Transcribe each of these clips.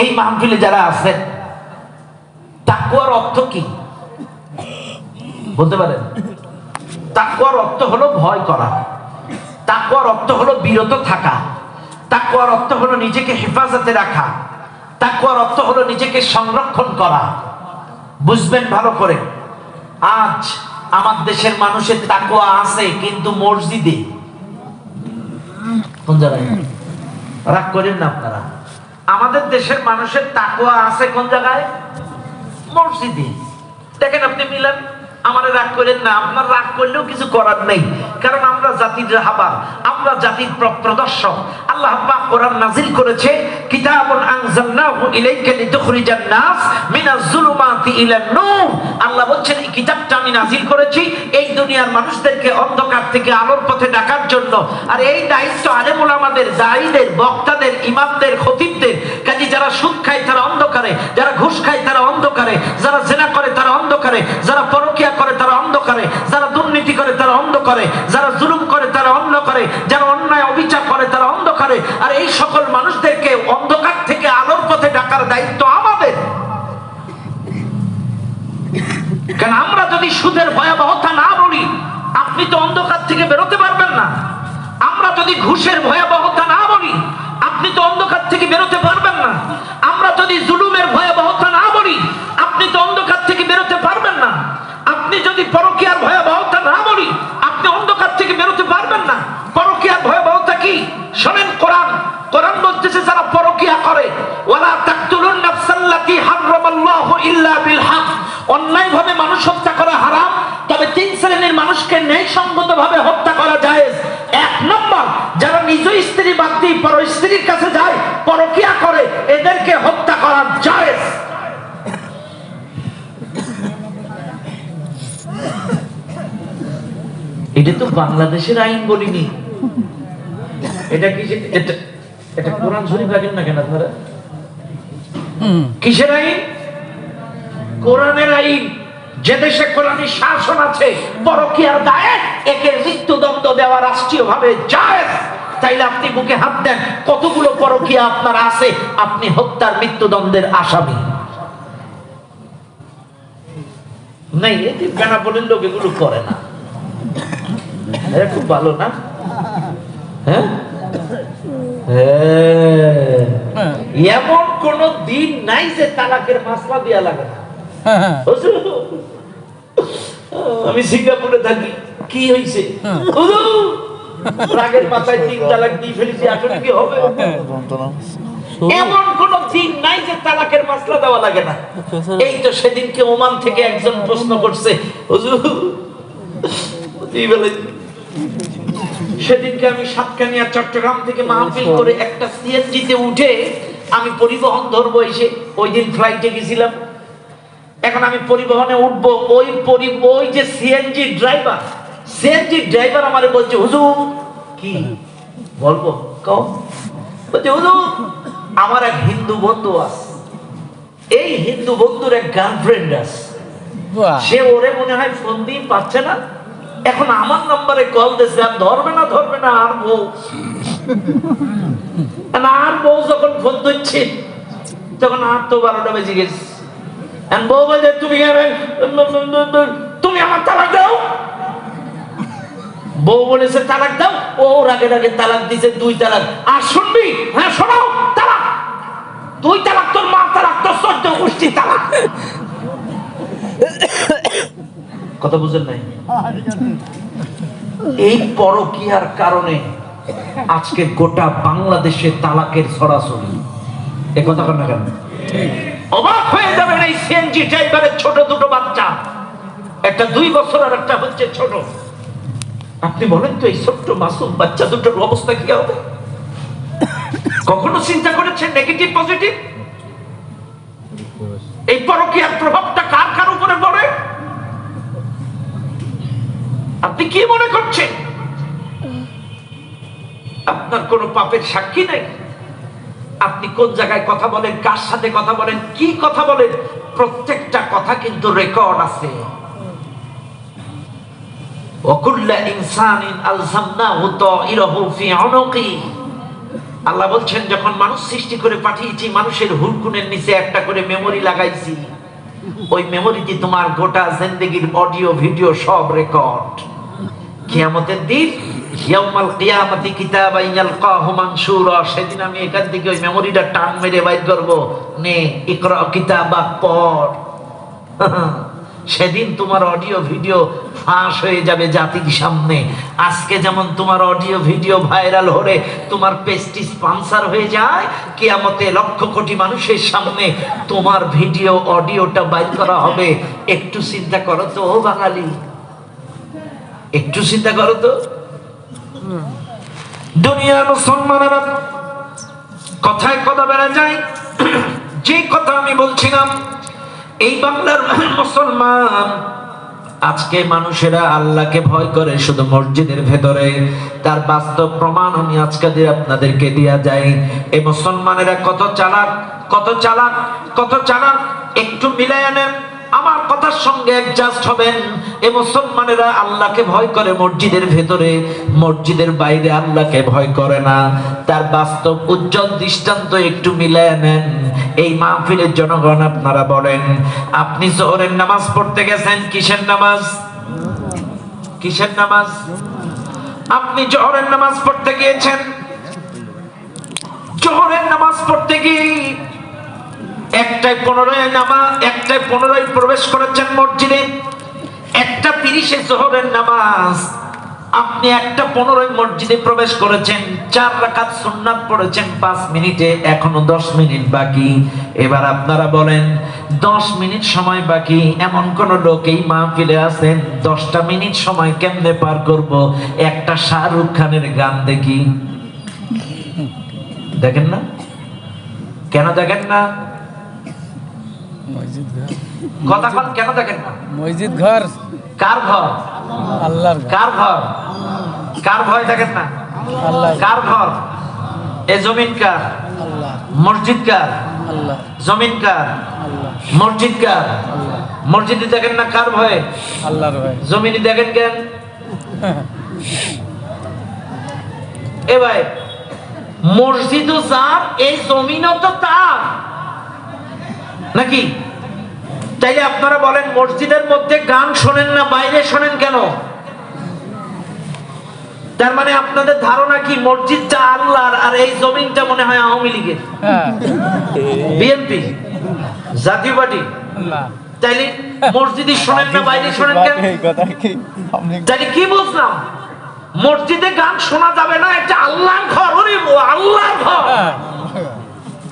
এই মাহফিলে যারা আছেন তাকুয়ার অর্থ কি? বলতে পারেন? তাকুয়ার অর্থ হলো ভয় করা। তাকুয়ার অর্থ হলো বিরত থাকা। তাকুয়ার অর্থ হলো নিজেকে হেফাজতে রাখা। তাকুয়ার অর্থ হলো নিজেকে সংরক্ষণ করা। বুঝবেন ভালো করে। আজ আমার দেশের মানুষের তাকুয়া আছে, কিন্তু মসজিদে। রাগ করেন না আপনারা? আমাদের দেশের মানুষের তাকুয়া আছে কোন জায়গায়? মসজিদে। দেখেন আপনি মিলান। আমার রাগ করেন না, আপনার রাগ করলেও কিছু করার নেই। কারণ আমরা জাতির রাহাবার আমরা জাতির প্রদর্শক। আল্লাহ কোরআন নাজিল করেছে কিতাবটা আমি করেছি, এই দুনিয়ার মানুষদেরকে অন্ধকার থেকে আলোর পথে ডাকার জন্য। আর এই দায়িত্ব দায়ীদের বক্তাদের, ইমামদের, খতিবদের কাজে যারা সুদ খায় তারা অন্ধকারে, যারা ঘুষ খায় তারা অন্ধকারে, যারা জেনা করে তারা অন্ধকারে, যারা পরকিয়া করে তারা অন্ধকারে, যারা দুর্নীতি করে তারা অন্ধকারে, যারা জুলুম করে তারা অন্ধকারে, যারা অন্যায় অবিচার করে তারা অন্ধকারে। আর এই সকল মানুষদেরকে অন্ধকার থেকে আলোর পথে ডাকার দায়িত্ব আমাদের। কারণ আমরা যদি সুদের ভয়াবহতা না বলি, আপনি তো অন্ধকার থেকে বেরোতে পারবেন না। আমরা যদি ঘুষের ভয়াবহতা না বলি আপনি তো অন্ধকার থেকে বেরোতে পারবেন না। আমরা যদি জুলুমের ভয়াবহতা না বলি, আপনি তো অন্ধকার থেকে বেরোতে পারবেন না। আপনি যদি পরকীয়ার ভয়াবহতা না বলি, আপনি অন্ধকার থেকে বেরোতে পারবেন না। পরকীয়ার ভয়াবহতা কি? শোনেন কোরআন। কোরআন বলতেছে, যারা পরকিয়া করে, ওয়ালা তাকতুলুন নাফসাল্লাতী হারামাল্লাহু ইল্লা বিল হক। অন্যায়ভাবে মানুষ হত্যা করা হারাম, তবে তিন শ্রেণির মানুষকে ন্যায়সঙ্গতভাবে হত্যা করা যায় এক নম্বর, যারা নিজ স্ত্রী বাদ দিয়ে পর স্ত্রীর এটা তো বাংলাদেশের আইন বলিনি। এটা কি এটা এটা কোরআন শরীফ না কেন আপনারা? কিসের আইন? কোরআনের আইন। যে দেশে কোরআনী শাসন আছে পরকীয়ার দায়ে একে মৃত্যুদণ্ড দেওয়া রাষ্ট্রীয় ভাবে যায় তাইলে আপনি বুকে হাত দেন কতগুলো পরকীয়া আপনার আছে? আপনি হত্যার মৃত্যুদণ্ডের আসামি। নাই যে বেনাপোলের লোক এগুলো করে না। এরা খুব ভালো না? হ্যাঁ? হ্যাঁ। এমন কোন দিন নাই যে তালাকের মাসলা দিয়া লাগে না। আমি সিঙ্গাপুরে থাকি, কি হয়েছে রাগের মাথায় তিন তালাক দিয়ে ফেলেছি, আসলে কি হবে? এমন কোন দিন নাই যে তালাকের মাসলা দেওয়া লাগে না। এই তো সেদিনকে ওমান থেকে একজন প্রশ্ন করছে, হুজুর সেদিনকে আমি সাতকানিয়া চট্টগ্রাম থেকে মাহফিল করে একটা সিএনজিতে উঠে আমি পরিবহন ধরবো এসে ওই দিন ফ্লাইটে গেছিলাম। এখন আমি পরিবহনে উঠবো ওই পরি ওই যে সিএনজি ড্রাইভার সিএনজি ড্রাইভার আমারে বলছে হুজুর কি বলব কও? বলছে হুজুর আমার এক হিন্দু বন্ধু আছে। এই হিন্দু বন্ধুর এক গার্লফ্রেন্ড আছে। সে ওরে মনে হয় ফোন দিয়ে পাচ্ছে না। এখন আমার নম্বরে কল দিচ্ছে আর ধরবে না ধরবে না, আর বউ। আর বউ যখন ফোন ধরছে, তখন আর তো বারোটা বেজে গেছে। বউ তুমি তুমি আমার দাও। বউ দাও? ও রাগে রাগে দুই তালাক। আর শুনবি? হ্যাঁ শোনাও, তালাক। দুই তোর মা তালাক। কথা বুঝেন নাই? এই পরকিয়ার কারণে আজকে গোটা বাংলাদেশে তালাকের সরাসরি এ কথা কেন কেন? অবাক হয়ে যাবেন এই সিএনজি ড্রাইভারের ছোট দুটো বাচ্চা। একটা দুই বছর আর একটা হচ্ছে ছোট। আপনি বলেন তো এই ছোট্ট মাসুম বাচ্চা দুটোর অবস্থা কি হবে? কখনো চিন্তা করেছেন নেগেটিভ পজিটিভ এই পরকীয়ার প্রভাবটা কার কার উপরে পড়ে আপনি কি মনে করছেন? আপনার কোনো পাপের সাক্ষী নাই? আপনি কোন জায়গায় কথা বলেন, কার সাথে কথা বলেন, কি কথা বলেন, প্রত্যেকটা কথা কিন্তু রেকর্ড আছে। আল্লাহ বলছেন, যখন মানুষ সৃষ্টি করে পাঠিয়েছি, মানুষের হুলকুনের নিচে একটা করে মেমোরি লাগাইছি। ওই মেমোরিটি তোমার গোটা জিন্দগির অডিও ভিডিও সব রেকর্ড কিয়ামতের দিন ইয়াউমাল কিয়ামতি কিতাবান ইয়ালকাহু মানশুরা, সেদিন আমি এখান থেকে ওই মেমোরিটা টান মেরে বাইর করব। নে, ইকরা কিতাবা পড়। সেদিন তোমার অডিও ভিডিও ফাঁস হয়ে যাবে জাতির সামনে। আজকে যেমন তোমার অডিও ভিডিও ভাইরাল হলে তোমার পেস্টি স্পন্সর হয়ে যায়, কিয়ামতে লক্ষ কোটি মানুষের সামনে তোমার ভিডিও অডিওটা বাইর করা হবে। একটু চিন্তা করো তো, ও বাঙালি। একটু চিন্তা করো তো। দুনিয়ার মুসলমানেরা কথায় কথা বেড়া যায়। যে কথা আমি বলছিলাম, এই বাংলার মুসলমান, আজকে মানুষেরা আল্লাহকে ভয় করে শুধু মসজিদের ভেতরে। তার বাস্তব প্রমাণ আমি আজকে দিয়ে আপনাদেরকে দেয়া যায় এ মুসলমানেরা কত চালাক কত চালাক কত চালাক, একটু মিলাই আনেন আমার কথার সঙ্গে অ্যাডজাস্ট হবেন। এ মুসলমানেরা আল্লাহকে ভয় করে মসজিদের ভেতরে। মসজিদের বাইরে আল্লাহকে ভয় করে না। তার বাস্তব উজ্জ্বল দৃষ্টান্ত একটু মিলায় নেন। এই মাহফিলের জনগণ আপনারা বলেন, আপনি জোহরের নামাজ পড়তে গেছেন, কিসের নামাজ? কিসের নামাজ? আপনি জোহরের নামাজ পড়তে গিয়েছেন? জোহরের নামাজ পড়তে গিয়ে একটাই পনেরোয় নামা একটাই পনেরোয় প্রবেশ করেছেন মসজিদে, একটা তিরিশে জোহরের নামাজ, আপনি একটা পনেরোই মসজিদে প্রবেশ করেছেন, চার রাকাত সুন্নাত পড়েছেন, পাঁচ মিনিটে, এখনও দশ মিনিট বাকি। এবার আপনারা বলেন, দশ মিনিট সময় বাকি, এমন কোন লোক এই মাহফিলে আছেন, দশটা মিনিট সময় কেমনে পার করব? একটা শাহরুখ খানের গান দেখি। দেখেন না? কেন দেখেন না? মসজিদ ঘর। কথা কন কেন দেখেন না? মসজিদ ঘর। কার ঘর? আল্লাহর কার ঘর? কার ভয় দেখেন না? আল্লাহ কার ঘর। এ জমিন কার? মসজিদ কার? জমিন কার? মসজিদ কার? মসজিদে দেখেন না কার ভয়ে? আল্লাহর ভাই জমিনে দেখেন কেন? এ ভাই মসজিদও যার এই জমিনও তো তার। নাকি? তাইলে আপনারা বলেন মসজিদের মধ্যে গান শোনেন না বাইরে শোনেন কেন? তার মানে আপনাদের ধারণা কি মসজিদটা আল্লাহর আর এই জমিনটা মনে হয় আওয়ামী লীগের? হ্যাঁ। বিএনপি জাতীয় পার্টি। তাইলে মসজিদে শোনেন না বাইরে শোনেন কেন? কথা কি বুঝলাম? মসজিদে গান শোনা যাবে না এটা আল্লাহর ঘর ওরে আল্লাহর ঘর হ্যাঁ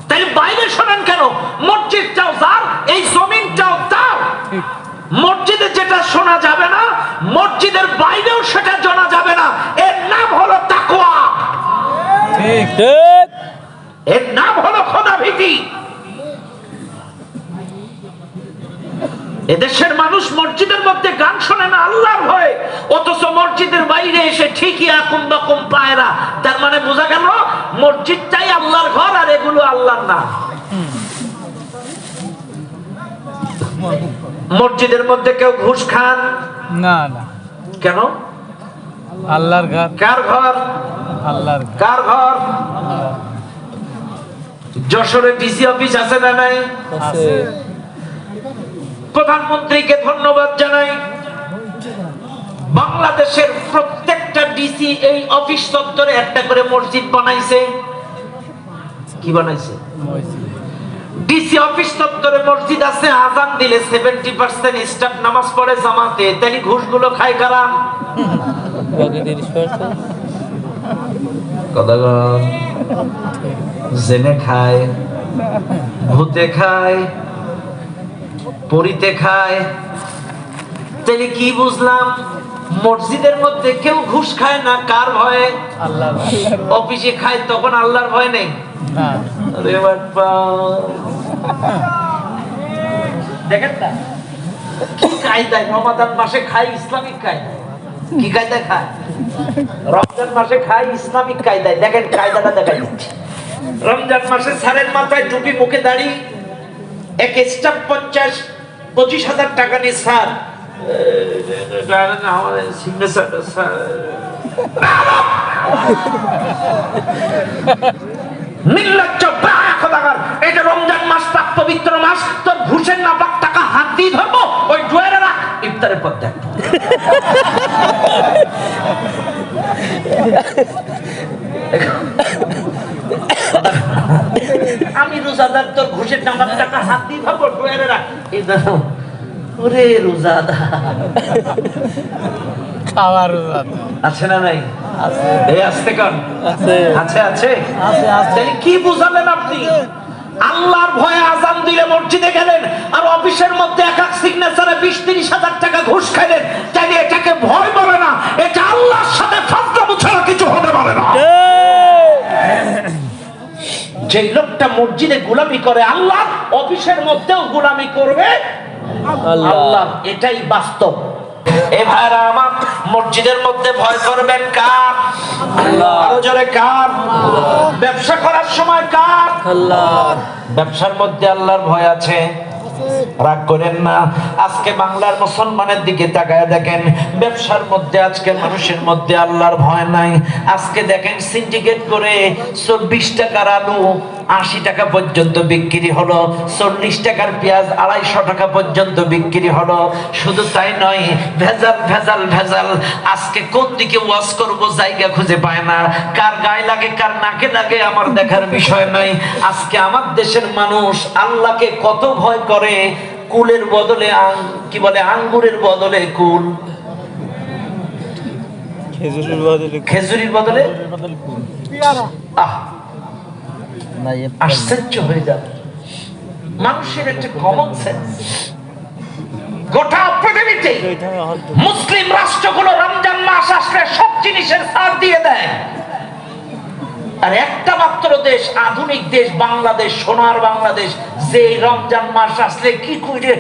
তাহলে বাইরে শোনেন কেন মসজিদটাও তার এই জমিনটাও তার ঠিক মসজিদে যেটা শোনা যাবে না মসজিদের বাইরেও সেটা জানা যাবে না। এর নাম হলো তাকওয়া। ঠিক। ঠিক এর নাম হলো খোদা ভীতি। এদেশের মানুষ মসজিদের মধ্যে গান শোনে না আল্লাহর ভয়ে। অথচ মসজিদের বাইরে এসে ঠিকই আকুম বাকুম পায়রা। তার মানে বোঝা গেল মসজিদটাই আল্লাহর ঘর আর এগুলো আল্লাহর না মসজিদের মধ্যে কেউ ঘুষ খান? না না। কেন? আল্লাহর ঘর। কার ঘর? আল্লাহর কার ঘর? যশোরে ডিসি অফিস আছে না নাই? আছে। প্রধানমন্ত্রীকে ধন্যবাদ জানাই। বাংলাদেশের প্রত্যেকটা ডিসি এই অফিস চত্বরে একটা করে মসজিদ বানাইছে। কি বানাইছে? মসজিদ। ডিসি অফিস চত্বরে মসজিদ আছে আজান দিলে সেভেন্টি পার্সেন্ট স্টাফ নামাজ পড়ে জামাতে। তাহলে ঘুষগুলো খায় কারা? জেনে খায় ভূতে খায় পরিতে খায়। তাহলে কি বুঝলাম? মসজিদের মধ্যে কেউ ঘুষ খায় না কার ভয়ে? আল্লাহর অফিসে খায় তখন আল্লাহর ভয় নেই? না। আরে বাপ্পা। দেখেন না। কায়দায় রমাদান মাসে খায়, ইসলামিক কায়দায় কি কায়দায় খায়। রমজান মাসে খায়, ইসলামিক কায়দায় দেখেন, কায়দাটা দিচ্ছি। রমজান মাসে সারের মাথায় টুপি, মুখে দাঁড়ি। এক স্টাম্প পঞ্চাশ, পঁচিশ হাজার টাকা নিয়ে স্যার। আমাদের এটা রমজান মাস পাক পবিত্র মাস তোর ঘুষের না পাক টাকা হাত দিয়ে ধরবো? ওই ডুয়ারে রাখ ইফতারের পর দেখ। আমি রোজাদার তোর ঘুষের নামার টাকা হাত দিয়ে ধরবো ডুয়ারে রাখ এই দেখো ওরে রোজাদার আছে না নাই? আছে। এই আসতে কন আছে। আছে আছে। আছে, কি বুঝালেন আপনি? আল্লাহর ভয়ে আজান দিলে মসজিদে গেলেন আর অফিসের মধ্যে এক এক সিগনেচারে বিশ তিরিশ হাজার টাকা ঘুষ খাইলেন। তাইলে এটাকে ভয় বলে না? এটা আল্লাহর সাথে ফাজলামো ছাড়া কিছু হতে পারে না। যে লোকটা মসজিদে গোলামি করে আল্লাহ অফিসের মধ্যেও গোলামি করবে। আল্লাহ। আল্লাহ এটাই বাস্তব। এ ভাইরা আমার মসজিদের মধ্যে ভয় করবেন কার? আরও জোরে কার? ব্যবসা করার সময় কার? ব্যবসার মধ্যে আল্লাহর ভয় আছে। রাগ করেন না। আজকে বাংলার মুসলমানের দিকে তাকায় দেখেন ব্যবসার মধ্যে আজকে মানুষের মধ্যে আল্লাহর ভয় নাই। আজকে দেখেন সিন্ডিকেট করে চব্বিশ টাকার আলু আশি টাকা পর্যন্ত বিক্রি হলো চল্লিশ টাকার পেঁয়াজ আড়াইশো টাকা পর্যন্ত বিক্রি হলো। শুধু তাই নয় ভেজাল ভেজাল ভেজাল। আজকে কোন দিকে ওয়াশ করব জায়গা খুঁজে পায় না। কার গায়ে লাগে কার নাকে লাগে আমার দেখার বিষয় নয়। আজকে আমার দেশের মানুষ আল্লাহকে কত ভয় করে কুলের বদলে আং- কি বলে আঙ্গুরের বদলে কুল। খেজুরের বদলে খেজুরির বদলে? আহ আশ্চর্য হয়ে যাবে। মানুষের একটা কমন সেন্স গোটা পৃথিবীতে মুসলিম রাষ্ট্রগুলো রমজান মাস আসলে সব জিনিসের ছাড় দিয়ে দেয়। আর একটা মাত্র দেশ, আধুনিক দেশ, বাংলাদেশ, সোনার বাংলাদেশ, যে রমজান মাস আসলে কি করে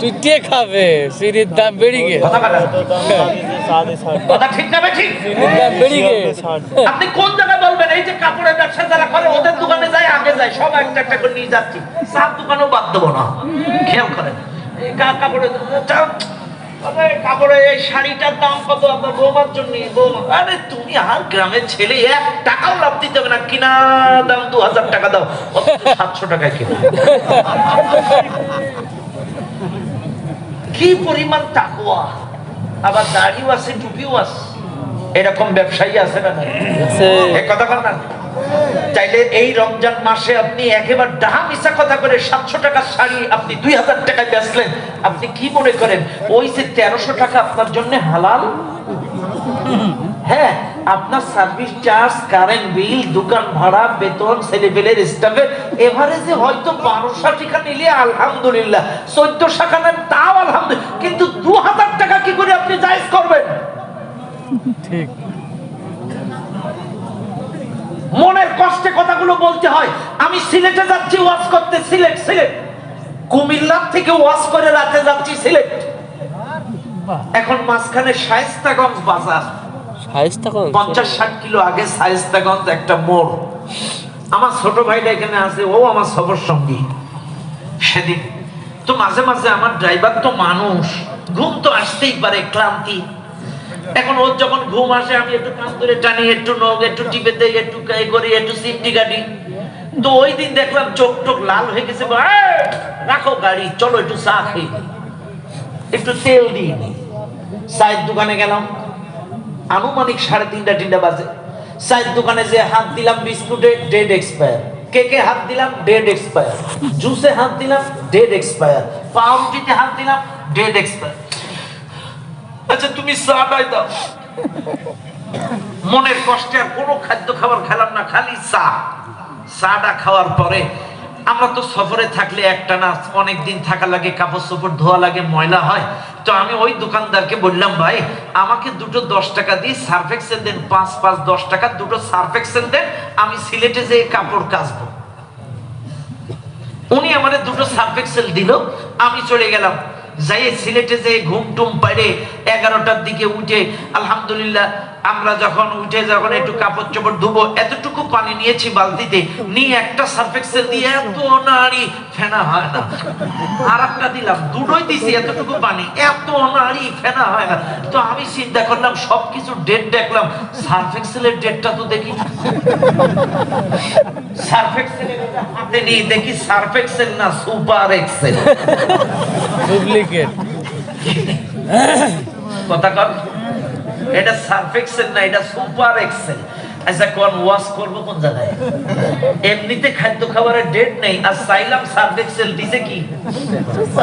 তুই কে খাবে? সিঁড়ির দাম বেড়ে গে কথা ঠিক না ঠিক দাম বেড়ে গে আপনি কোন জায়গায় বলবেন? এই যে কাপড়ের ব্যবসা যারা করে ওদের দোকানে যায় আগে যায় সব একটা একটা করে নিয়ে যাচ্ছি। সার দোকানেও বাদ দেবো না। খেয়াল করেন। কাপড়ের এই শাড়িটার দাম কত? আপনার বৌমার জন্য আরে তুমি আর গ্রামের ছেলে এক টাকাও লাভ দিতে হবে না। কিনা দাম দু হাজার টাকা দাও। সাতশো টাকায় কিনা। কি পরিমাণ টাকুয়া আবার দাড়িও আছে টুপিও আছে। এরকম ব্যবসায়ী আছে না কথা বল না। চাইলে এই রমজান মাসে আপনি একেবারে ডাহা মিশা কথা করে সাতশো টাকার শাড়ি আপনি দুই হাজার টাকায় বেচলেন। আপনি কি মনে করেন? ওই যে তেরোশো টাকা আপনার জন্য হালাল? হ্যাঁ আপনার সার্ভিস চার্জ কারেন্ট বিল দোকান ভাড়া বেতন ছেলেপেলের স্টাফের এভারেজে হয়তো বারোশো টাকা নিলে আলহামদুলিল্লাহ চোদ্দশো টাকা নেন তাও আলহামদুলিল্লাহ কিন্তু দু হাজার টাকা কি করে আপনি জায়েজ করবেন? ঠিক। মনের কষ্টে কথাগুলো বলতে হয়। আমি সিলেটে যাচ্ছি ওয়াজ করতে সিলেট সিলেট। কুমিল্লার থেকে ওয়াজ করে রাতে যাচ্ছি সিলেট। এখন মাঝখানে শায়েস্তাগঞ্জ বাজার। কোন? পঞ্চাশ ষাট কিলো আগে শায়েস্তাগঞ্জ একটা আমার ছোট ভাইটা এখানে আছে, ও আমার সঙ্গী। সেদিন। তো মাঝে মাঝে আমার ড্রাইভার তো মানুষ। ঘুম তো আসতেই পারে, ক্লান্তি। এখন ওর যখন ঘুম আসে, আমি একটু কান ধরে টানি, একটু নখ, একটু টিপে দেই, একটু কাই করি, একটু গাড়ি তো ওই দিন দেখলাম চোখ টোক লাল হয়ে গেছে রাখো গাড়ি, চলো একটু চা খেয়ে একটু তেল দিই। চায়ের দোকানে গেলাম। আনুমানিক সাড়ে তিনটা তিনটা বাজে। চায়ের দোকানে যে হাত দিলাম বিস্কুটে ডেড এক্সপায়ার কেকে হাত দিলাম? ডেড এক্সপায়ার জুসে হাত দিলাম ডেড এক্সপায়ার পাউরুটিতে হাত দিলাম ডেড এক্সপায়ার আচ্ছা তুমি চাটাই দাও। মনের কষ্টে আর কোনো খাদ্য খাবার খেলাম না, খালি চা। চাটা খাওয়ার পরে আমরা তো সফরে থাকলে একটা না অনেক দিন থাকা লাগে কাপড় চোপড় ধোয়া লাগে, ময়লা হয়। তো আমি ওই দোকানদারকে বললাম, ভাই, আমাকে দুটো দশ টাকা দিয়ে সার্ফেক্সেল দেন, পাঁচ পাঁচ, দশ টাকা, দুটো সার্ফ এক্সেল দেন, আমি সিলেটে যে কাপড় কাচবো। উনি আমাদের দুটো সার্ফ এক্সেল দিল, আমি চলে গেলাম। যাই সিলেটে যে ঘুম টুম পাইরে এগারোটার দিকে উঠে, আলহামদুলিল্লাহ, আমরা যখন উঠে যখন একটু কাপড় চোপড় ধুবো, এতটুকু পানি নিয়েছি বালতিতে, নিয়ে একটা সার্ফেক্সেল দিয়ে এত নাড়ি, ফেনা হয় না। আর একটা দিলাম, দুটোই দিছি, এতটুকু পানি, এত নাড়ি, ফেনা হয় না। তো আমি চিন্তা করলাম, সবকিছু ডেট দেখলাম সার্ফেক্সেলের ডেটটা তো দেখি। সার্ফেক্সেলের হাতে নিয়ে দেখি সার্ফেক্সেল না সুপার এক্সেল ডুপ্লিকেট কথা কর এটা সার্ফ এক্সেল না এটা সুপার এক্সেল আচ্ছা কোন ওয়াশ কোন জায়গায়? এমনিতে খাদ্য খাবারের ডেট নেই, আর সার্ফ এক্সেল দিছে কি?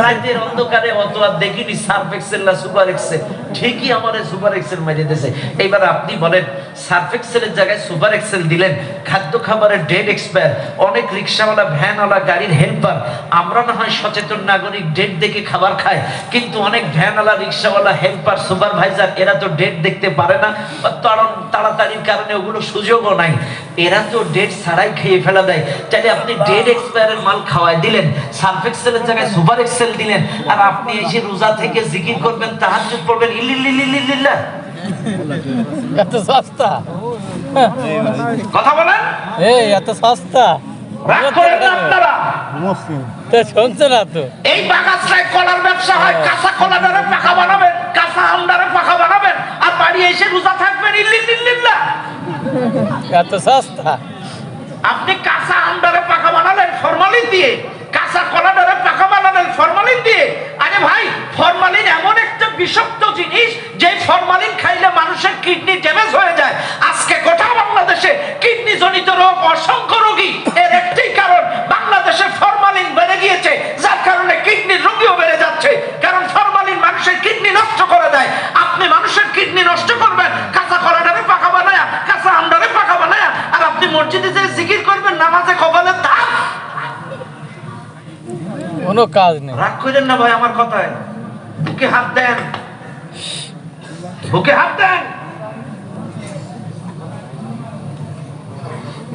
রাতের অন্ধকারে অত আর দেখিনি সার্ফ এক্সেল না সুপার এক্সেল। ঠিকই আমার সুপার এক্সেল আপনি বলেন, সার্ফ এক্সেলের জায়গায় সুপার এক্সেল দিলেন, খাদ্য খাবারের ডেট এক্সপায়ার অনেক রিক্সাওয়ালা, ভ্যানওয়ালা, গাড়ির হেল্পার আমরা না হয় সচেতন নাগরিক ডেট দেখে খাবার খায় কিন্তু অনেক ভ্যানওয়ালা, রিক্সাওয়ালা হেল্পার সুপারভাইজার এরা তো ডেট দেখতে পারে না। তাড়াতাড়ির কারণে ওগুলো সুযোগও নাই। এরা তো ডেট ছাড়াই খেয়ে ফেলা দেয়। তাহলে আপনি ডেট এক্সপায়ারের মাল খাওয়াই দিলেন সার্ফ এক্সেলের জায়গায় সুপার এক্সেল দিলেন আর আপনি এসে রোজা থেকে জিকির করবেন তাহার পড়বেন ইল্লিল্লিল্লিল্লিল্লাহ এত সস্তা? কথা বলেন? এই এত সস্তা? রাগ করেন না আপনারা। তা শুনছে না তো। এই বাগাছটায় কলার ব্যবসা হয় কাঁচা কলাটারে পাখা বানাবেন কাঁচা আমডারে পাখা বানাবেন আর বাড়ি এসে রোজা থাকবেন ইল্লিল্লিল্লিল্লাহ এত সস্তা। আপনি কাঁচা আমডারে পাখা বানালেন ফরমালিন দিয়ে। কাঁচা কলাডারে পাকা বানালেন ফরমালিন দিয়ে। আরে ভাই, ফরমালিন এমন একটা বিষাক্ত জিনিস, যে ফরমালিন খাইলে মানুষের কিডনি ড্যামেজ হয়ে যায়। আজকে গোটা বাংলাদেশে কিডনি জনিত রোগ, অসংখ্য রোগী। এর একটাই কারণ, বাংলাদেশে ফরমালিন বেড়ে গিয়েছে, যার কারণে কিডনির রোগীও বেড়ে যাচ্ছে। কারণ ফরমালিন মানুষের কিডনি নষ্ট করে দেয়। আপনি মানুষের কিডনি নষ্ট করবেন, কাঁচা কলাডারে পাকা বানায়া, কাঁচা আমডারে পাকা বানায়া, আর আপনি মসজিদে যে জিকির করবেন, নামাজে কপালে কোনো কাজ নেই। রাগ করেন না ভাই আমার কথায়। বুকে হাত দেন। বুকে হাত দেন।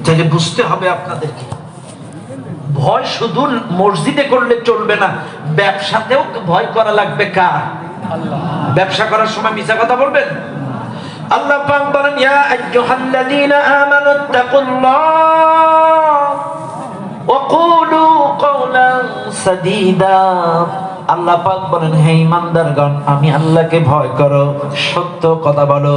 তাহলে বুঝতে হবে আপনাদেরকে। ভয় শুধু মসজিদে করলে চলবে না ব্যবসাতেও ভয় করা লাগবে কার? ব্যবসা করার সময় মিছা কথা বলবেন? আল্লাহ পাক বলেন ইয়া আইয়ুহাল্লাযীনা আমানু তাকুল্লাহ وقولوا قولا سديدا. আল্লাহ পাক বলেন, হে ইমানদারগণ আমি আল্লাহকে ভয় করো, সত্য কথা বলো।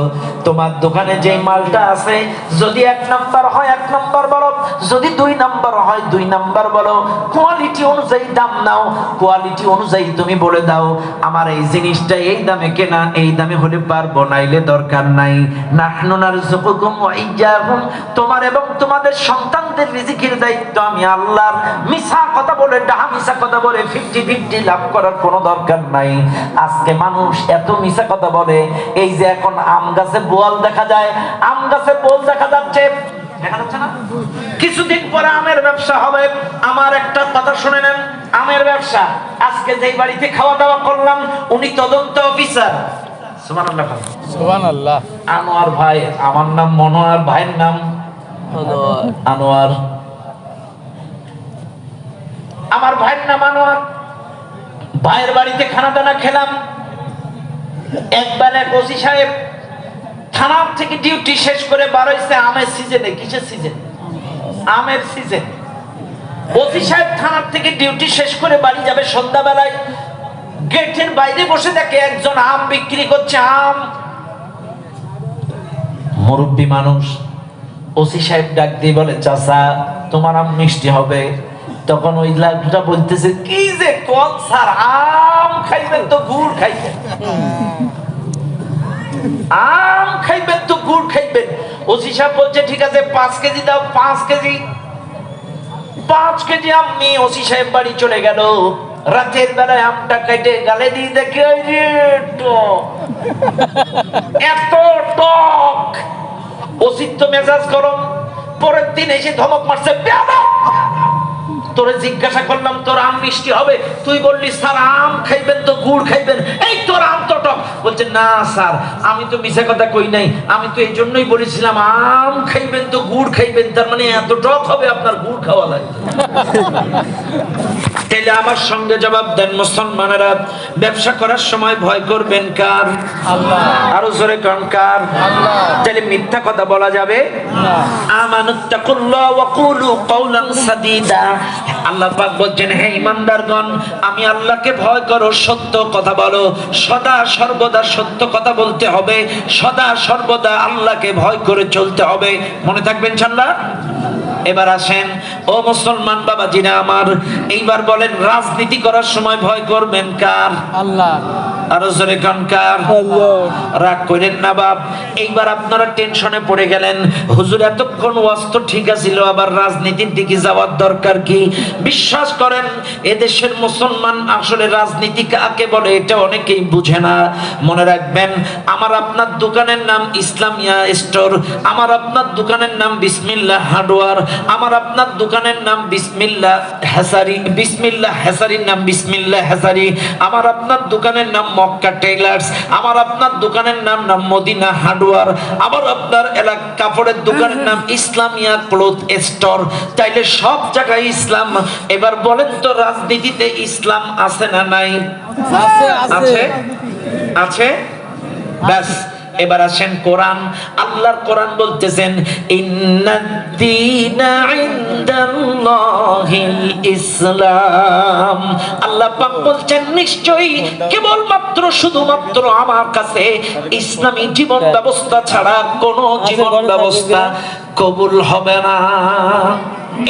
তোমার দোকানে যে মালটা আছে, যদি এক নাম্বার হয়, এক নাম্বার বলো। যদি দুই নাম্বার হয়, দুই নাম্বার বলো। কোয়ালিটি অনুযায়ী দাম নাও। কোয়ালিটি অনুযায়ী তুমি বলে দাও, আমার এই জিনিসটা এই দামে কেনা, এই দামে হলে পারব, নাইলে দরকার নাই। নাহনু নারযুকুকুম ওয়া ইয়্যাকুম তোমার এবং তোমাদের সন্তানদের রিজিকের দায়িত্ব আমি আল্লাহর মিছা কথা বলে, ডাহা মিছা কথা বলে 50 50 লাভ করার কোনো দরকার নাই। আজকে মানুষ এত মিছা কথা বলে এই যে এখন আম গাছে বোয়াল দেখা যায় আম গাছে বোল দেখা যাচ্ছে দেখা যাচ্ছে না? কিছুদিন পরে আমের ব্যবসা হবে। আমার একটা কথা শুনে নেন আমের ব্যবসা। আজকে যেই বাড়িতে খাওয়া দাওয়া করলাম উনি তদন্ত অফিসার। আনোয়ার ভাই আমার নাম মনোয়ার ভাইয়ের নাম। আনোয়ার। আমার ভাইয়ের নাম আনোয়ার। ভাইয়ের বাড়িতে খানা দানা খেলাম। একবার এক ওসি সাহেব থানার থেকে ডিউটি শেষ করে বারোইছে আমের সিজনে কিসের সিজন আমের সিজন ওসি সাহেব থানার থেকে ডিউটি শেষ করে বাড়ি যাবে সন্ধ্যাবেলায়। গেটের বাইরে বসে দেখে একজন আম বিক্রি করছে, আম। মুরব্বী মানুষ ওসি সাহেব ডাক দিয়ে বলে, চাচা, তোমার আম মিষ্টি হবে। তখন ওই লালটা বলতেছে, কি যে কন স্যার, আম খাইবেন তো গুড় খাইবেন। আম খাইবেন তো গুড় খাইবেন। ওসি সাহেব বলছে, ঠিক আছে, পাঁচ কেজি দাও, পাঁচ কেজি। পাঁচ কেজি আম নিয়ে ওসি সাহেব বাড়ি চলে গেল। রাতের বেলায় আমটা কেটে গালে দিয়ে দেখে ওই টক। এত টক। অসিদ্ধ মেজাজ গরম। পরের দিন এসে ধমক মারছে! তোরে জিজ্ঞাসা করলাম, তোর আম মিষ্টি হবে? তুই বললি, স্যার, আম খাইবেন তো গুড় খাইবেন। এই তোর আম তো টক। বলছে, না স্যার, আমি তো মিশা কথা কই নাই। আমি তো এই জন্যই বলেছিলাম, আম খাইবেন তো গুড় খাইবেন, তার মানে এত টক হবে আপনার গুড় খাওয়া লাগবে। তাইলে আমার সঙ্গে জবাব দেন মুসলমানেরা ব্যবসা করার সময় ভয় করবেন কার? আল্লাহ। আরও জোরে কন কার? আল্লাহ। তাহলে মিথ্যা কথা বলা যাবে? না আমানুত্তাকুল্লাহ ওয়া কুলু কাওলান সাদীদা। আল্লাহ পাক বলছেন হে ঈমানদারগণ আমি আল্লাহকে ভয় করো সত্য কথা বলো। সদা সর্বদা সত্য কথা বলতে হবে। সদা সর্বদা আল্লাহকে ভয় করে চলতে হবে। মনে থাকবেন ইনশাআল্লাহ? এবার আসেন। ও মুসলমান বাবা বাবাজিরা আমার এইবার বলেন রাজনীতি করার সময় ভয় করবেন কার? আল্লাহ। আরও জোরে কন কার? আল্লাহ। রাগ করেন না বাপ। এইবার আপনারা টেনশনে পড়ে গেলেন। হুজুর এতক্ষণ ওয়াস্ত ঠিক আছিল আবার রাজনীতির দিকে যাওয়ার দরকার কি? বিশ্বাস করেন এদেশের মুসলমান আসলে রাজনীতি কাকে বলে এটা অনেকেই বুঝে না। মনে রাখবেন আমার আপনার দোকানের নাম ইসলামিয়া স্টোর আমার আপনার দোকানের নাম বিসমিল্লাহ হার্ডওয়ার আমার আপনার দোকানের নাম বিসমিল্লাহ হেসারি বিসমিল্লাহ হেসারির নাম বিসমিল্লাহ হেসারি। আমার আপনার দোকানের নাম মক্কা টেইলার্স। আমার আপনার দোকানের নাম নাম মদিনা হার্ডওয়ার। আবার আপনার এলাকা কাপড়ের দোকানের নাম ইসলামিয়া ক্লোথ স্টোর। তাইলে সব জায়গায় ইসলাম। এবার বলেন তো রাজনীতিতে ইসলাম আছে না নাই? আছে আছে। আছে? আছে? ব্যাস। এবার আসেন কোরআন। আল্লাহর কোরআন বলতেছেন ইসলাম। আল্লাহ পাক বলছেন, নিশ্চয়ই কেবলমাত্র, শুধুমাত্র আমার কাছে ইসলামী জীবন ব্যবস্থা ছাড়া কোনো জীবন ব্যবস্থা কবুল হবে না।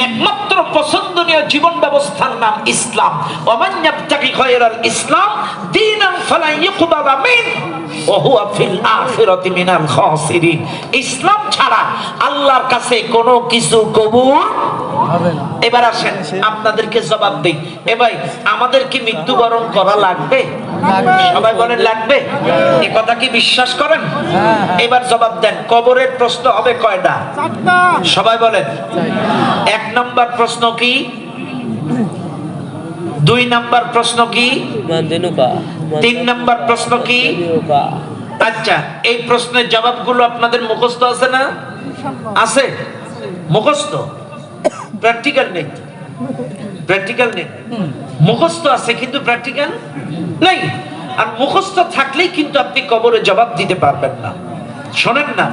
একমাত্র পছন্দনীয় জীবন ব্যবস্থার নাম ইসলাম। ওমান ইয়াবতাগি গায়রাল ইসলাম, দীনান ফালা ইউকবালা মিন। ওয়া ফিল আখিরাতি মিনাল খাসিরিন। ইসলাম ছাড়া আল্লাহর কাছে কোনো কিছু কবুল এবার আসেন আপনাদেরকে জবাব দেই। এ ভাই আমাদের কি মৃত্যুবরণ করা লাগবে। সবাই বলেন লাগবে? এ কথা কি বিশ্বাস করেন? হ্যাঁ। এবার জবাব দেন কবরের প্রশ্ন হবে কয়টা? সবাই বলেন। এক নম্বর প্রশ্ন কি? দুই নাম্বার প্রশ্ন কি? তিন নাম্বার প্রশ্ন কি? আচ্ছা এই প্রশ্নের জবাবগুলো আপনাদের মুখস্থ আছে না? আছে? মুখস্থ? প্র্যাকটিক্যাল নেই। প্র্যাকটিক্যাল নেই। মুখস্থ আছে কিন্তু প্র্যাকটিক্যাল নেই। আর মুখস্থ থাকলেই কিন্তু আপনি কবরে জবাব দিতে পারবেন না। শোনেন না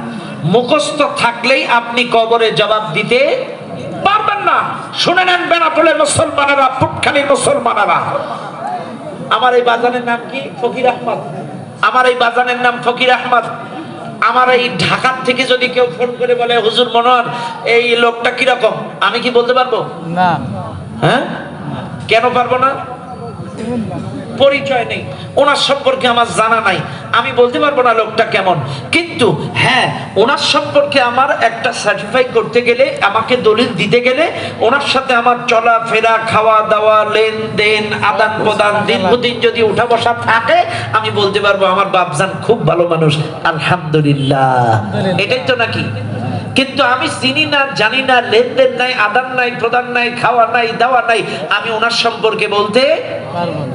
মুখস্থ থাকলেই আপনি কবরে জবাব দিতে পারবেন না। শুনে নেন বেনাপোলের মুসলমানেরা পুটখালির মুসলমানেরা। আমার এই বাজানের নাম কি? ফকির আহমদ। আমার এই বাজানের নাম ফকির আহমদ। আমার এই ঢাকার থেকে যদি কেউ ফোন করে বলে হুজুর মনোহর এই লোকটা কীরকম? আমি কি বলতে পারব? না। হ্যাঁ? কেন পারব না? পরিচয় নেই। ওনার সম্পর্কে আমার জানা নাই। আমি বলতে পারব না লোকটা কেমন। কিন্তু হ্যাঁ ওনার সম্পর্কে আমার একটা সার্টিফাই করতে গেলে আমাকে দলিল দিতে গেলে ওনার সাথে আমার চলাফেরা খাওয়া দাওয়া লেনদেন আদান প্রদান দিন দীর্ঘদিন যদি উঠা বসা থাকে আমি বলতে পারব আমার বাপজান খুব ভালো মানুষ। আলহামদুলিল্লাহ। এটাই তো নাকি? কিন্তু আমি চিনি না জানি না লেনদেন নাই আদান নাই প্রদান নাই খাওয়া নাই দাওয়া নাই। আমি ওনার সম্পর্কে বলতে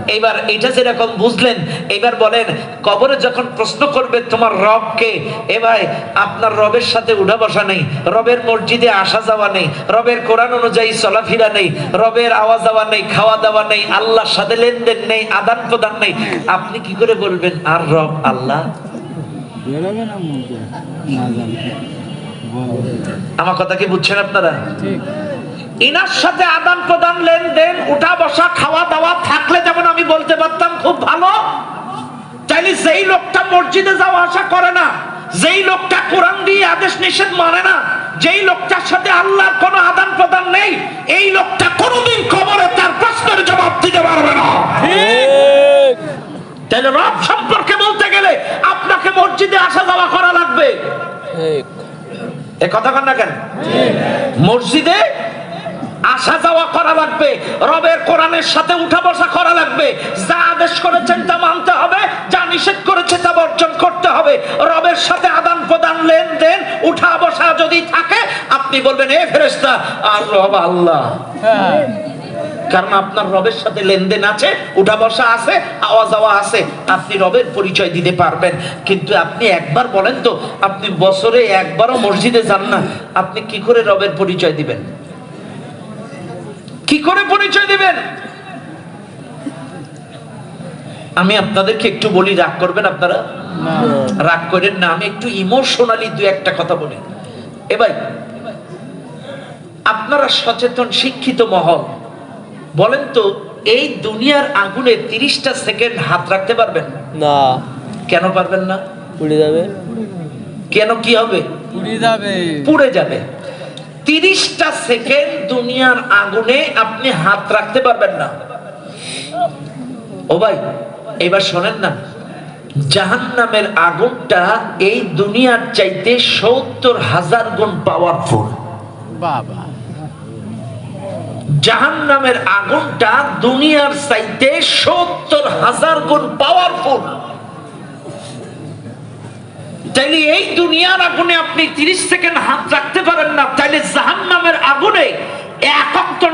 এইবার এটা যেরকম বুঝলেন এবার বলেন কবরে যখন প্রশ্ন করবে তোমার রবকে এ ভাই আপনার রবের সাথে উঠা বসা নেই রবের মসজিদে আসা যাওয়া নেই রবের কোরআন অনুযায়ী চলাফেরা নেই রবের আওয়াজ যাওয়া নেই খাওয়া দাওয়া নেই আল্লাহর সাথে লেনদেন নেই আদান প্রদান নেই। আপনি কি করে বলবেন আর রব আল্লাহ? আমার কথা কি বুঝছেন আপনারা? ইনার সাথে আদান প্রদান লেনদেন উঠা বসা খাওয়া দাওয়া থাকলে যেমন আমি বলতে পারতাম খুব ভালো। তাইলে যেই লোকটা মসজিদে যাওয়া আসা করে না যেই লোকটা কোরআন দিয়ে আদেশ নিষেধ মানে না যেই লোকটার সাথে আল্লাহর কোনো আদান প্রদান নেই এই লোকটা কোনোদিন কবরে তার প্রশ্নের জবাব দিতে পারবে না। ঠিক। তাহলে রব সম্পর্কে বলতে গেলে আপনাকে মসজিদে আসা যাওয়া করা লাগবে। ঠিক। এ কথা কন না কেন? মসজিদে আসা যাওয়া করা লাগবে। রবের কোরআনের সাথে উঠা বসা করা লাগবে। যা আদেশ করেছেন তা মানতে হবে, যা নিষেধ করেছে তা বর্জন করতে হবে। রবের সাথে আদান প্রদান লেনদেন, উঠা বসা যদি থাকে, আপনি বলবেন, এ ফেরেস্তা আর রব আল্লাহ। কারণ আপনার রবের সাথে লেনদেন আছে, উঠা বসা আছে, আওয়া যাওয়া আছে, আপনি রবের পরিচয় দিতে পারবেন। কিন্তু আপনি একবার বলেন তো, আপনি বছরে একবারও মসজিদে যান না, আপনি কি করে রবের পরিচয় দিবেন? কি করে পরিচয় দিবেন? আমি আপনাদেরকে একটু বলি রাগ করবেন আপনারা? রাগ করেন না আমি একটু ইমোশনালি দু একটা কথা বলি। এ ভাই আপনারা সচেতন শিক্ষিত মহল। বলেন তো এই দুনিয়ার আগুনে তিরিশটা সেকেন্ড হাত রাখতে পারবেন? না। কেন পারবেন না? পুড়ে যাবে। কেন কি হবে? পুড়ে যাবে। পুড়ে যাবে। তিরিশটা সেকেন্ড দুনিয়ার আগুনে আপনি হাত রাখতে পারবেন না। ও ভাই এবার শোনেন না। জাহান নামের আগুনটা এই দুনিয়ার চাইতে সত্তর হাজার গুণ পাওয়ারফুল বাবা। জাহান নামের আগুনটা দুনিয়ার চাইতে সত্তর হাজার গুণ পাওয়ারফুল তাইলে এই দুনিয়ার আগুনে আপনি তিরিশ সেকেন্ড হাত রাখতে পারেন না তাইলে জাহান নামের আগুনে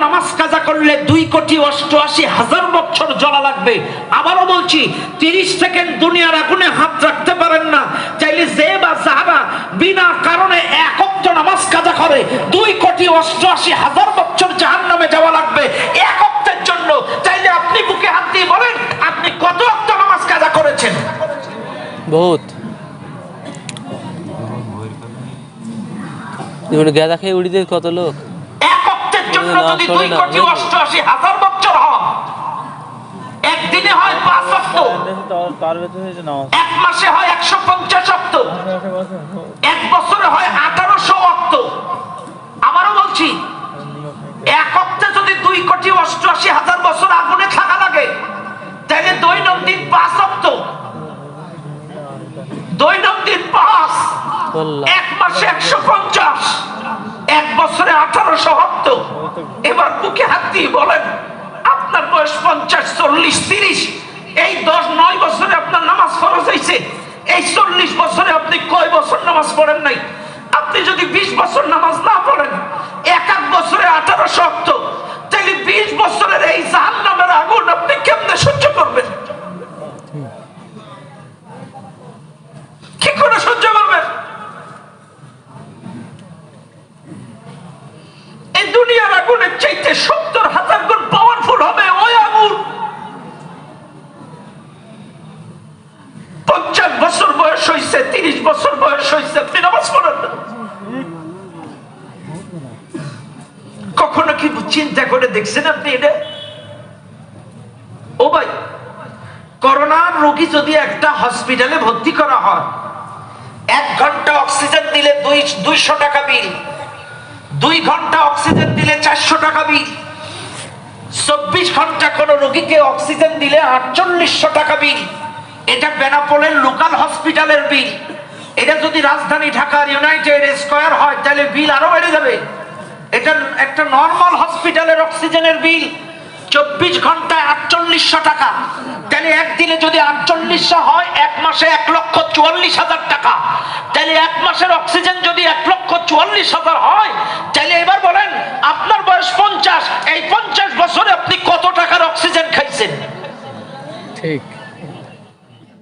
নামাজ করলে দুই কোটি অষ্টআশি হাজার লাগবে। আবারও বলছি, তিরিশ সেকেন্ড দুনিয়ার আগুনে হাত রাখতে পারেন না, চাইলে বিনা কারণে নামাজ কাজা করে, দুই কোটি অষ্টআশি হাজার জাহান নামে যাওয়া লাগবে এক অক্তের জন্য। চাইলে আপনি বুকে হাত দিয়ে বলেন, আপনি কত অক্ত নামাজ কাজা করেছেন? বহুত যেমন গাঁদা খেয়ে উড়ি দিয়ে কত লোক এক অক্টের জন্য না, যদি চলে দুই না, একদিনে হয় পাঁচ তার ভেতরে হয়েছে নামাজ এক মাসে হয় একশো পঞ্চাশ অক্ট এক বছরে হয় আঠারোশো অক্ট আবারও বলছি এক যদি দুই কোটি অষ্টআশি হাজার বছর আগুনে থাকা লাগে তাহলে দৈনন্দিন পাঁচ অক্ট দৈনন্দিন পাঁচ। এক মাসে একশো পঞ্চাশ এক বছরে আঠারোশো অক্ট এবার বুকে হাত দিয়ে বলেন, আপনার বয়স পঞ্চাশ, চল্লিশ, তিরিশ। এই দশ, নয় বছরে আপনার নামাজ ফরজ হয়েছে। এই চল্লিশ বছরে আপনি কয় বছর নামাজ পড়েন নাই? আপনি যদি বিশ বছর নামাজ না পড়েন, এক এক বছরে আঠারোশো অক্ট তাহলে বিশ বছরের এই জাহান নামের আগুন আপনি কেমনে সহ্য করবেন? কি করে সহ্য করবেন এই দুনিয়ার চাইতে সত্তর হাজার গুণ পাওয়ারফুল হবে ওই পঞ্চাশ বছর বয়স হয়েছে তিরিশ বছর বয়স হয়েছে কখনো কি চিন্তা করে দেখছেন আপনি এটা? ও ভাই, করোনার রোগী যদি একটা হসপিটালে ভর্তি করা হয়, এক ঘণ্টা অক্সিজেন দিলে দুই দুইশো টাকা বিল দুই ঘণ্টা অক্সিজেন দিলে চারশো টাকা বিল। চব্বিশ ঘণ্টা কোন রোগীকে অক্সিজেন দিলে আটচল্লিশশো টাকা বিল। এটা বেনাপোলের লোকাল হসপিটালের বিল। এটা যদি রাজধানী ঢাকার ইউনাইটেড স্কোয়ার হয়, তাহলে বিল আরও বেড়ে যাবে। এটা একটা নর্মাল হসপিটালের অক্সিজেনের বিল। চব্বিশ ঘন্টায় আটচল্লিশশো টাকা। তাহলে একদিনে যদি আটচল্লিশশো হয়, এক মাসে এক লক্ষ চুয়াল্লিশ হাজার টাকা। তাহলে এক মাসের অক্সিজেন যদি এক লক্ষ চুয়াল্লিশ হাজার হয়, তাহলে এবার বলেন, আপনার বয়স পঞ্চাশ। এই পঞ্চাশ বছরে আপনি কত টাকার অক্সিজেন খাইছেন? ঠিক।